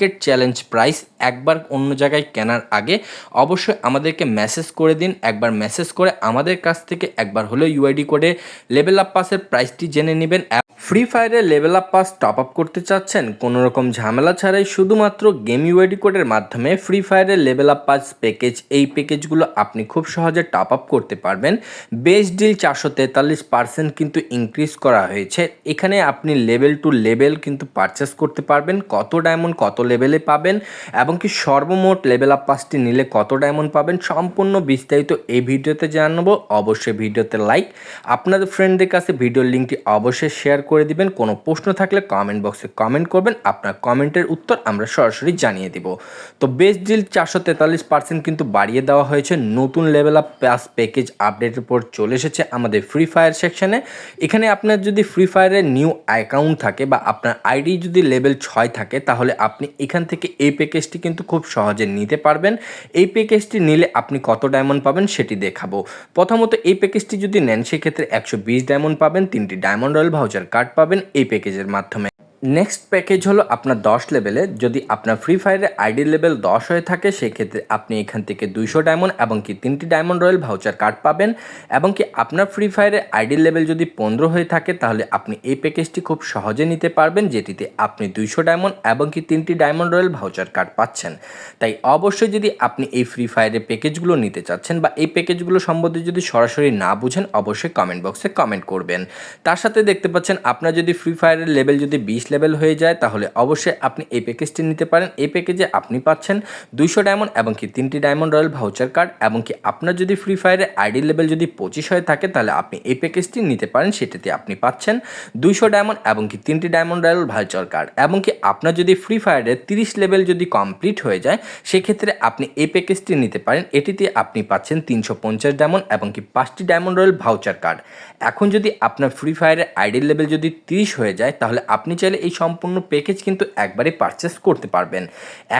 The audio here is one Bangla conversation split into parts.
মার্কেট চ্যালেঞ্জ প্রাইস একবার অন্য জায়গায় কেনার আগে অবশ্যই আমাদেরকে মেসেজ করে দিন, একবার মেসেজ করে আমাদের কাছ থেকে একবার হলেও ইউআইডি কোডে লেভেল আপ পাসের প্রাইসটি জেনে নেবেন free ফায়ারে level up pass top up করতে চাচ্ছেন, কোনো রকম ঝামেলা ছাড়াই শুধুমাত্র গেম ইউআইডি কোডের মাধ্যমে ফ্রি ফায়ারের লেভেল আপ পাস প্যাকেজ এই প্যাকেজগুলো আপনি খুব সহজে টপ আপ করতে পারবেন। বেস ডিল চারশো তেতাল্লিশ পার্সেন্ট কিন্তু ইনক্রিজ করা হয়েছে। এখানে আপনি লেভেল টু লেভেল কিন্তু পারচেস করতে পারবেন, কত ডায়মন্ড কত লেভেলে পাবেন এবং কি সর্বমোট লেভেল আপ পাসটি নিলে কত ডায়মন্ড পাবেন সম্পূর্ণ বিস্তারিত এই ভিডিওতে জানাব। অবশ্যই ভিডিওতে লাইক আপনাদের ফ্রেন্ডদের কাছে ভিডিওর লিঙ্কটি অবশ্যই শেয়ার করে দিবেন। কোনো প্রশ্ন থাকলে কমেন্ট বক্সে কমেন্ট করবেন। আপনার কমেন্টের উত্তর আমরা সরাসরি জানিয়ে দিব। তো বেস ডিল চারশো তেতাল্লিশ পার্সেন্ট কিন্তু বাড়িয়ে দেওয়া হয়েছে। নতুন লেভেল আপ প্লাস প্যাকেজ আপডেটের পর চলে এসেছে আমাদের ফ্রি ফায়ার সেকশনে এখানে আপনার যদি ফ্রি ফায়ারের নিউ অ্যাকাউন্ট থাকে বা আপনার আইডি যদি লেভেল ছয় থাকে, তাহলে আপনি এখান থেকে এই প্যাকেজটি কিন্তু খুব সহজে নিতে পারবেন। এই প্যাকেজটি নিলে আপনি কত ডায়মন্ড পাবেন সেটি দেখাবো। প্রথমত এই প্যাকেজটি যদি নেন, সেক্ষেত্রে একশো বিশ ডায়মন্ড পাবেন। তিনটি ডায়মন্ড রয়্যাল ভাউচার কার্ড পাবেন এই প্যাকেজের মাধ্যমে। নেক্সট প্যাকেজ হলো আপনার দশ লেভেলে যদি আপনার ফ্রি ফায়ারের আইডি লেভেল দশ হয়ে থাকে, সেক্ষেত্রে আপনি এখান থেকে দুইশো ডায়মন্ড এবং কি তিনটি ডায়মন্ড রয়্যাল ভাউচার কার্ড পাবেন। এবং কি আপনার ফ্রি ফায়ারের আইডি লেভেল যদি পনেরো হয়ে থাকে, তাহলে আপনি এই প্যাকেজটি খুব সহজে নিতে পারবেন, যেটিতে আপনি দুইশো ডায়মন্ড এবং কি তিনটি ডায়মন্ড রয়্যাল ভাউচার কার্ড পাচ্ছেন। তাই অবশ্যই যদি আপনি এই ফ্রি ফায়ারের প্যাকেজগুলো নিতে চাচ্ছেন বা এই প্যাকেজগুলো সম্বন্ধে যদি সরাসরি না বুঝেন, অবশ্যই কমেন্ট বক্সে কমেন্ট করবেন। তার সাথে দেখতে পাচ্ছেন, আপনার যদি ফ্রি ফায়ারের লেভেল যদি বিশ লেভেল হয়ে যায়, তাহলে অবশ্যই আপনি এই প্যাকেজটি নিতে পারেন। এই প্যাকেজে আপনি পাচ্ছেন দুইশো ডায়মন্ড এবং কি তিনটি ডায়মন্ড রয়্যাল ভাউচার কার্ড এবং কি আপনার যদি ফ্রি ফায়ারের আইডি লেভেল যদি পঁচিশ হয়ে থাকে, তাহলে আপনি এই প্যাকেজটি নিতে পারেন, সেটাতে আপনি পাচ্ছেন দুইশো ডায়মন্ড এবং কি তিনটি ডায়মন্ড রয়্যাল ভাউচার কার্ড এবং কি আপনার যদি ফ্রি ফায়ারের তিরিশ লেভেল যদি কমপ্লিট হয়ে যায়, সেক্ষেত্রে আপনি এই প্যাকেজটি নিতে পারেন। এটিতে আপনি পাচ্ছেন তিনশো পঞ্চাশ ডায়মন্ড এবং কি পাঁচটি ডায়মন্ড রয়্যাল ভাউচার কার্ড এখন যদি আপনার ফ্রি ফায়ারের আইডি লেভেল যদি তিরিশ হয়ে যায়, তাহলে আপনি চাইলে এই সম্পূর্ণ প্যাকেজ কিন্তু একবারে পারচেস করতে পারবেন।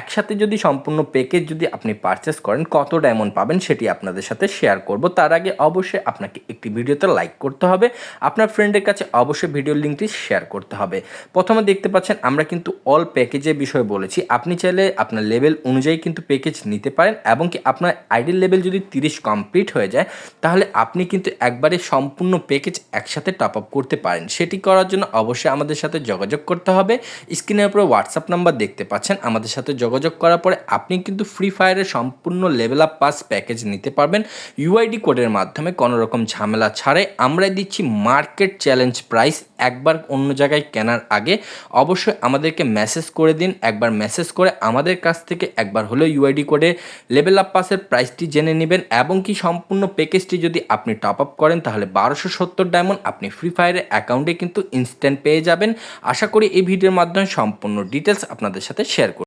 একসাথে যদি সম্পূর্ণ প্যাকেজ যদি আপনি পারচেস করেন, কত ডায়মন্ড পাবেন সেটি আপনাদের সাথে শেয়ার করব। তার আগে অবশ্যই আপনাকে একটি ভিডিওতে লাইক করতে হবে। আপনার ফ্রেন্ডের কাছে অবশ্যই ভিডিওর লিঙ্কটি শেয়ার করতে হবে। প্রথমে দেখতে পাচ্ছেন, আমরা কিন্তু অল প্যাকেজের বিষয়ে বলেছি। আপনি চাইলে আপনার লেভেল অনুযায়ী কিন্তু প্যাকেজ নিতে পারেন এবং কি আপনার আইডি লেভেল যদি তিরিশ কমপ্লিট হয়ে যায়, তাহলে আপনি কিন্তু একবারে সম্পূর্ণ প্যাকেজ একসাথে টপ আপ করতে পারেন। সেটি করার জন্য অবশ্যই আমাদের সাথে যোগাযোগ করতে হবে। স্ক্রিনের উপরে হোয়াটসঅ্যাপ নাম্বার দেখতে পাচ্ছেন। আমাদের সাথে যোগাযোগ করার পরে আপনি কিন্তু ফ্রি ফায়ারের সম্পূর্ণ লেভেল আপ পাস প্যাকেজ নিতে পারবেন। ইউআইডি কোডের মাধ্যমে কোনো রকম ঝামেলা ছাড়াই আমরা দিচ্ছি মার্কেট চ্যালেঞ্জ প্রাইস একবার অন্য জায়গায় কেনার আগে অবশ্যই আমাদেরকে মেসেজ করে দিন। একবার মেসেজ করে আমাদের কাছ থেকে একবার হলেও ইউআইডি কোডে লেভেল আপ পাসের প্রাইসটি জেনে নেবেন এবং কি সম্পূর্ণ প্যাকেজটি যদি আপনি টপ আপ করেন তাহলে বারোশো সত্তর ডায়মন্ড আপনি ফ্রি ফায়ারের অ্যাকাউন্টে কিন্তু ইনস্ট্যান্ট পেয়ে যাবেন। আশা করি এই ভিডিওর মাধ্যমে সম্পূর্ণ ডিটেলস আপনাদের সাথে শেয়ার করব।